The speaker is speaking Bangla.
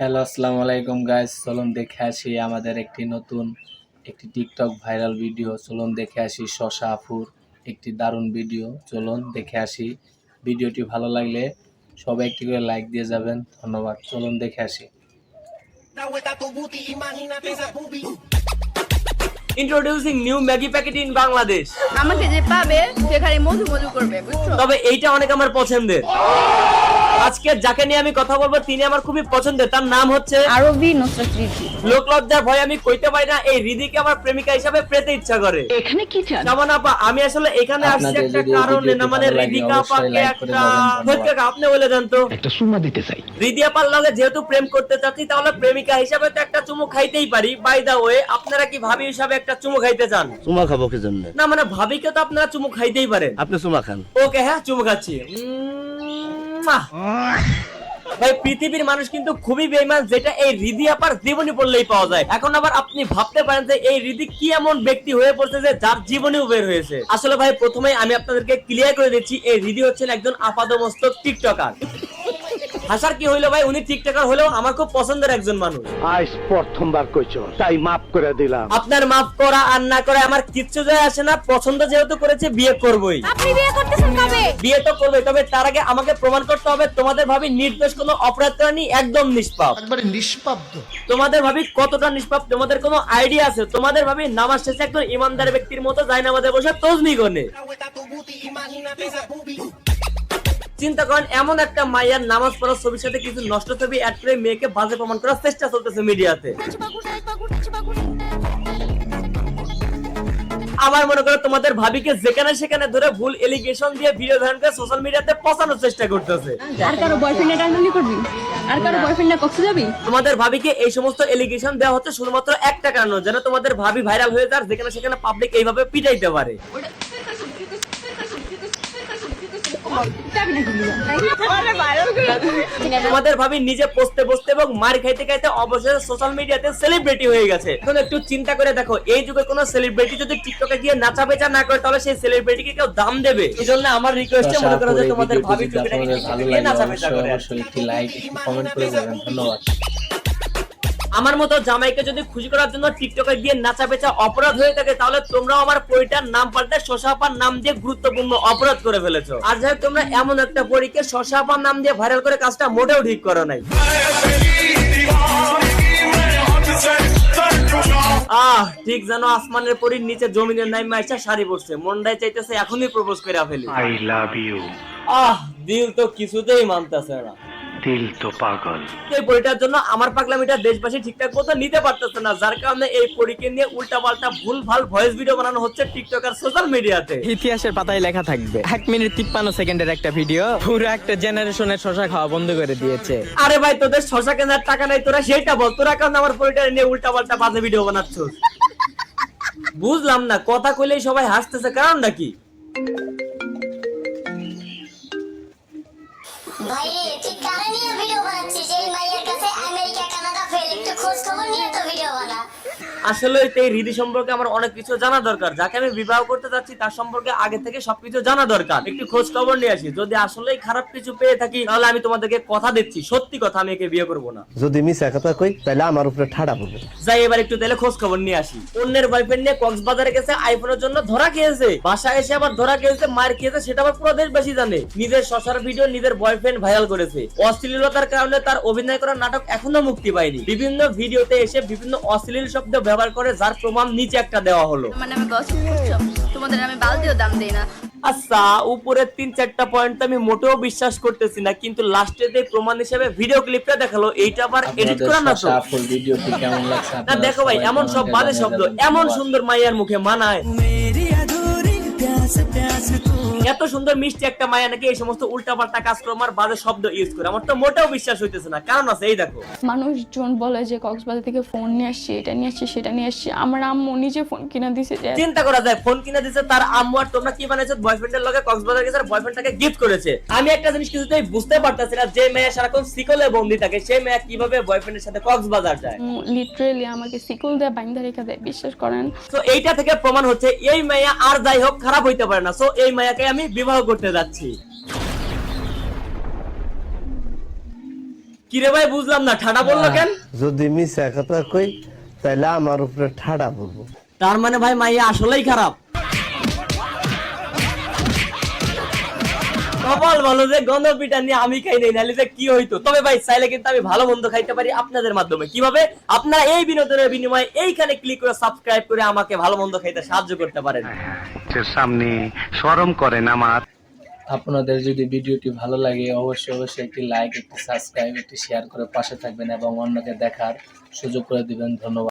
হ্যালো আসসালামু আলাইকুম গাইস চলুন দেখে আসি আমাদের একটি নতুন একটি টিকটক ভাইরাল ভিডিও চলুন দেখে আসি শশা আফুর একটি দারুণ ভিডিও চলুন দেখে আসি ভিডিওটি ভালো লাগলে সবাই একটি করে লাইক দিয়ে যাবেন। ধন্যবাদ। চলুন দেখে আসি. Introducing new Maggi packet in Bangladesh আমাকে যে পাবে সে খালি মধু মধু করবে বুঝছ? তবে এইটা অনেক আমার পছন্দের। আজকে যাকে নিয়ে আমি কথা বলব তিনি আমার খুবই পছন্দের। তার নাম হচ্ছে আরবি নুসরাত রিজি লোক লজ্জার ভয় আমি কইতে পারি না এই রিদিকে আমার প্রেমিকা হিসাবে পেতে ইচ্ছা করে। এখানে কি চান? সামান আপা আমি আসলে এখানে আসছি একটা কারণে না মানে রিদিকা আপাকে একটা। হচ্ছে আপনি বলে দেন তো। একটা সুমা দিতে চাই। রিদি আপার লগে যেহেতু প্রেম করতে চাচ্ছি তাহলে প্রেমিকা হিসাবে তো একটা চুমু খাইতেই পারি। বাই দা ওয়ে আপনারা কি ভাবি হিসাবে একটা চুমু খাইতে চান? চুমা খাব কি জন্য? না মানে ভাবিকে তো আপনারা চুমু খাইতেই পারেন। আপনি চুমা খান। ওকে হ্যাঁ চুমু খাচ্ছি। উম, ভাই পৃথিবীর মানুষ কিন্তু খুবই বেইমান যেটা এই রিদি আপার জীবনী পড়লেই পাওয়া যায়। এখন আবার আপনি ভাবতে পারেন যে এই রিদি কি এমন ব্যক্তি হয়ে পড়ছে যে যার জীবনেও বের হয়েছে। আসলে ভাই প্রথমে আমি আপনাদেরকে ক্লিয়ার করে দিচ্ছি এই রিদি হচ্ছেন একজন আপাদমস্তক টিকটকার। হাসার কি হইল ভাই? উনি টিকটকার হলেও আমার খুব পছন্দের একজন মানুষ। আজ প্রথমবার কইছ তাই মাফ করে দিলাম। আপনার মাফ করা আর না করা আমার কিচ্ছু যায় আসে না। পছন্দ যেহেতু করেছে বিয়ে করবই। আপনি বিয়ে করতেছেন কবে? বিয়ে তো করবে তবে তার আগে আমাকে প্রমাণ করতে হবে তোমাদের ভাবি নির্দোষ কোনো অপরাধ করেনি একদম নিষ্পাপ। একবারে নিষ্পাব্দ তোমাদের ভাবি কতটা নিষ্পাপ তোমাদের কোনো আইডিয়া আছে? তোমাদের ভাবি নামাজ শেষে একজন ইমানদার ব্যক্তির মতো যায় নামাজে বসে তসবি গনে। চিন্তা করেন এমন একটা মাইয়ার নামাজ পড়ার ছবির সাথে কিছু নষ্ট ছবি অ্যাড করে মেয়েকে বাজে প্রমাণ করার চেষ্টা চলতেছে মিডিয়াতে। আমার মনে করো তোমাদের ভাবিকে যেখানে সেখানে ধরে ভুল এলিগেশন দিয়ে ভিডিও ধারণ করে সোশ্যাল মিডিয়াতে পচানোর চেষ্টা করতেছে। আর কারও বয়ফ্রেন্ডে টানটানি করবি? আর কারও বয়ফ্রেন্ডে কক্সে যাবি? তোমাদের ভাবিকে এই সমস্ত এলিগেশন দেওয়া হচ্ছে শুধুমাত্র একটা কারণ যেন তোমাদের ভাবি ভাইরাল হয়ে যার যেখানে সেখানে পাবলিক এইভাবে পিটাইতে পারে। তোমাদের ভাবি নিজে পোস্টে বসতে এবং মার খাইতে খাইতে অবশেষে সোশ্যাল মিডিয়াতে সেলিব্রিটি হয়ে গেছে। এখন একটু চিন্তা করে দেখো এই যুগে কোনো সেলিব্রিটি যদি টিকটকে গিয়ে নাচা বেচা না করে তাহলে সেই সেলিব্রিটিকে কেউ দাম দেবে? এই জন্য আমার রিকোয়েস্টে মনে করো যে তোমাদের ভাবি লাগে নাচা বেচা করে। অবশ্যই একটি লাইক একটি কমেন্ট করে যাবেন ধন্যবাদ। আমার মতো জামাইকে যদি খুশি করার জন্য টিকটকে গিয়ে নাচা বেচা অপরাধ হয়ে থাকে তাহলে তোমরাও আমার পরিটার নাম পাল্টে শশাপার নাম দিয়ে গুরুত্বপূর্ণ অপরাধ করে ফেলেছো। আর যাই তোমরা এমন একটা পরীকে শশাপার নাম দিয়ে ভাইরাল করে কাজটা মোটেও ঠিক করো নাই। আহ ঠিক যেন আসমানের পরীর নিচে জমিনের নাই মাইসা শাড়ি পড়ছে মনটাই চাইতেছে এখনই প্রপোজ করে ফেলি। আই লাভ ইউ আহ দিল তো কিছুতেই মানতেছে না। দিল তো পাগল। এই পরীটার জন্য আমার পাগলামিটা দেশবাসী ঠিকঠাক মতো নিতে পারতেছে না যার কারণে এই পরীকে নিয়ে উল্টা পাল্টা ভুল ভালো ভয়েস ভিডিও বানানো হচ্ছে টিকটক আর সোশ্যাল মিডিয়াতে ইতিহাসের পাতায় লেখা থাকবে। এক মিনিট তিপ্পান্ন সেকেন্ডের একটা ভিডিও পুরো একটা জেনারেশনের শশা খাওয়া বন্ধ করে দিয়েছে। আরে ভাই তোদের শশা কেনার টাকা নাই তোরা সেটা বল তোরা কেন আমার পরীটা নিয়ে উল্টা পাল্টা বাজে ভিডিও বানাচ্ছ বুঝলাম না কথা কইলেই সবাই হাসতেছে কারণটা কি? ভাই রে আসলে এই রীতি সম্পর্কে আমার অনেক কিছু জানা দরকার। যাকে আমি বিবাহ করতে যাচ্ছি তার সম্পর্কে আগে থেকে সবকিছু জানা দরকার। একটু খোঁজ খবর নিয়ে আসি। যদি আসলেই খারাপ কিছু পেয়ে থাকি তাহলে আমি তোমাদেরকে কথা দিচ্ছি। সত্যি কথা আমি একে বিয়ে করব না। যদি মিশা কথা কই তাহলে আমার উপরে ঠাড়া পড়বে। যাই এবার একটু তাহলে খোঁজ খবর নিয়ে আসি। অন্যের বয়ফ্রেন্ড নিয়ে কক্সবাজারে গেছে আইফোনের জন্য ধরা খেয়েছে। বাসায় এসে আবার ধরা খেয়েছে মার খেয়েছে সেটা আবার পুরো দেশবাসী জানে। নিজের শশার ভিডিও নিজের বয়ফ্রেন্ড ভাইরাল করেছে। অশ্লীলতার কারণে তার অভিনয় করা নাটক এখনও মুক্তি পায়নি। বিভিন্ন ভিডিওতে এসে বিভিন্ন অশ্লীল শব্দ ব্যবহার করে যার প্রমাণ নিচে একটা দেওয়া হলো। আমার নামে গসিপ করছ? তোমাদের আমি বালতিও দাম দেই না। আচ্ছা উপরে তিন চারটা পয়েন্ট আমি মোটেও বিশ্বাস করতেছি না কিন্তু লাস্টে যে প্রমাণ হিসেবে ভিডিও ক্লিপটা দেখাল এইটা আবার এডিট করা না তো? ভিডিওটি কেমন লাগছে? না দেখো ভাই এমন সব বাজে শব্দ এমন সুন্দর মাইয়ার মুখে মানায়। এত সুন্দর মিষ্টি একটা মায়া নাকি এই সমস্ত উল্টা পাল্টা কাজ করে আমার বাজে শব্দ ইউজ করে? আমার তো মোটেও বিশ্বাস হইতেছে না। কারণ আছে এই দেখো। মানুষজন বলে যে কক্সবাজার থেকে ফোন নিয়ে আসছি এটা নিয়ে আসছি সেটা নিয়ে আসছি। আমার আম্মু নিজে ফোন কিনে দিছে চিন্তা করা যায় ফোন কিনে দিছে তার আম্মু আর তোমরা কি বানাইছো বয়ফ্রেন্ডের লগে কক্সবাজার গেছে আর বয়ফ্রেন্ডটাকে গিফট করেছে। আমি একটা জিনিস কিছুতেই বুঝতে পারতাছি না যে মেয়ে সারাক্ষণ সিকলে বন্দি থাকে সেই মেয়ে কীভাবে বয়ফ্রেন্ডের সাথে কক্সবাজার যায়? লিটারেলি আমাকে সিকুল দিয়ে বাইন্দা রেখা দেয় বিশ্বাস করেন। তো এইটা থেকে প্রমাণ হচ্ছে এই মাইয়া আর যাই হোক খারাপ হইতে পারে না। সো এই মায়াকে আমি বিবাহ করতে যাচ্ছি। কিরে ভাই বুঝলাম না ঠাডা বলল কেন? যদি মিশা কথা কই তাহলে আমার উপরে ঠাড়া বলব। তার মানে ভাই মাইয়া আসলেই খারাপ? কপাল ভালো যে গন্ধ পিঠা নিয়ে আমি খাই নাই নাহলে যে কি হইতো? তবে ভাই চাইলে কিন্তু আমি ভালো মন্দ খাইতে পারি আপনাদের মাধ্যমে। কীভাবে? আপনারা এই বিনোদনের বিনিময়ে এইখানে ক্লিক করে সাবস্ক্রাইব করে আমাকে ভালো মন্দ খাইতে সাহায্য করতে পারেন। সামনে সরম করেন আমার। আপনাদের যদি ভিডিওটি ভালো লাগে অবশ্যই অবশ্যই একটি লাইক একটি সাবস্ক্রাইব একটি শেয়ার করে পাশে থাকবেন এবং অন্যকে দেখার সুযোগ করে দিবেন। ধন্যবাদ।